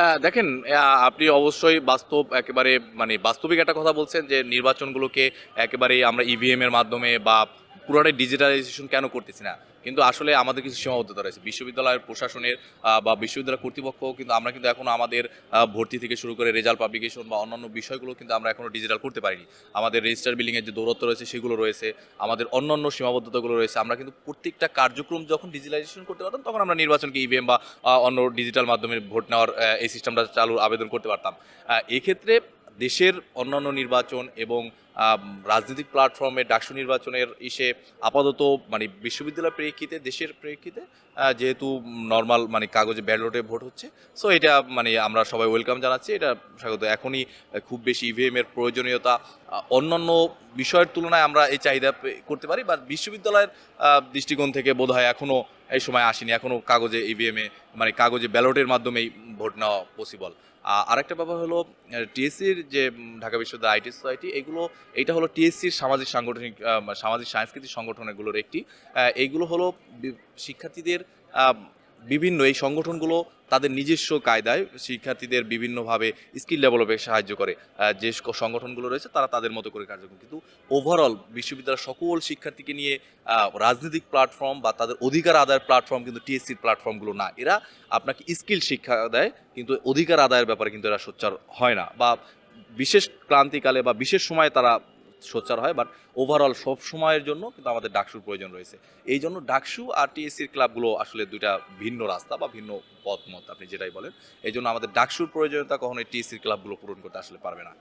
হ্যাঁ দেখেন আপনি অবশ্যই বাস্তব, একেবারে মানে বাস্তবিক একটা কথা বলছেন যে নির্বাচনগুলোকে একেবারে আমরা ইভিএমের মাধ্যমে বা পুরোটাই ডিজিটালাইজেশন কেন করতেছি না? কিন্তু আসলে আমাদের কিছু সীমাবদ্ধতা রয়েছে। বিশ্ববিদ্যালয়ের প্রশাসনের বা বিশ্ববিদ্যালয় কর্তৃপক্ষ কিন্তু আমরা কিন্তু এখনও আমাদের ভর্তি থেকে শুরু করে রেজাল্ট পাবলিকেশন বা অন্যান্য বিষয়গুলো কিন্তু আমরা এখনও ডিজিটাল করতে পারিনি। আমাদের রেজিস্টার বিলিং এর যে দৌরত্ব রয়েছে সেগুলো রয়েছে। আমাদের অন্যান্য সীমাবদ্ধতাগুলো রয়েছে। আমরা কিন্তু প্রত্যেকটা কার্যক্রম যখন ডিজিটালাইজেশন করতে পারতাম, তখন আমরা নির্বাচনকে ইভিএম বা অন্য ডিজিটাল মাধ্যমে ভোট নেওয়ার এই সিস্টেমটা চালু, আবেদন করতে পারতাম। এক্ষেত্রে দেশের অন্যান্য নির্বাচন এবং রাজনৈতিক প্ল্যাটফর্মে ডাকসু নির্বাচনের ইসে আপাতত মানে বিশ্ববিদ্যালয় প্রেক্ষিতে, দেশের প্রেক্ষিতে যেহেতু নর্মাল মানে কাগজে ব্যালটে ভোট হচ্ছে সো এটা মানে আমরা সবাই ওয়েলকাম জানাচ্ছি। এটা স্বাগত এখনই খুব বেশি ইভিএম এর প্রয়োজনীয়তা অন্যান্য বিষয়ের তুলনায় আমরা এই চাহিদা করতে পারি বা বিশ্ববিদ্যালয়ের দৃষ্টিকোণ থেকে বোধ হয় এখনও এই সময় আসেনি। এখনও কাগজে ইভিএমে মানে কাগজে ব্যালটের মাধ্যমেই ভোট নেওয়া পসিবল আরেকটা ব্যাপার হলো টিএসসির যে ঢাকা বিশ্ববিদ্যালয় আইটি সোসাইটি এগুলো, এইটা হলো টিএসসির সামাজিক সাংগঠনিক সামাজিক সাংস্কৃতিক সংগঠনগুলোর একটি। এইগুলো হলো শিক্ষার্থীদের বিভিন্ন এই সংগঠনগুলো তাদের নিজস্ব কায়দায় শিক্ষার্থীদের বিভিন্নভাবে স্কিল ডেভেলপে সাহায্য করে। যে সংগঠনগুলো রয়েছে তারা তাদের মতো করে কার্যক্রম। কিন্তু ওভারঅল বিশ্ববিদ্যালয়ের সকল শিক্ষার্থীকে নিয়ে রাজনৈতিক প্ল্যাটফর্ম বা তাদের অধিকার আদায়ের প্ল্যাটফর্ম কিন্তু টিএসসির প্ল্যাটফর্মগুলো না। এরা আপনাকে স্কিল শিক্ষা দেয়, কিন্তু অধিকার আদায়ের ব্যাপারে কিন্তু এরা সোচ্চার হয় না। বা বিশেষ ক্রান্তিকালে বা বিশেষ সময়ে তারা সোচ্চার হয় বাট ওভারঅল সব সময়ের জন্য কিন্তু আমাদের ডাকসুর প্রয়োজন রয়েছে। এই জন্য ডাকসু আর টিএসসির ক্লাবগুলো আসলে দুইটা ভিন্ন রাস্তা বা ভিন্ন পথ মত, আপনি যেটাই বলেন। এই জন্য আমাদের ডাকসুর প্রয়োজনীয়তা কখনোই টিএসসির ক্লাবগুলো পূরণ করতে আসলে পারবে না।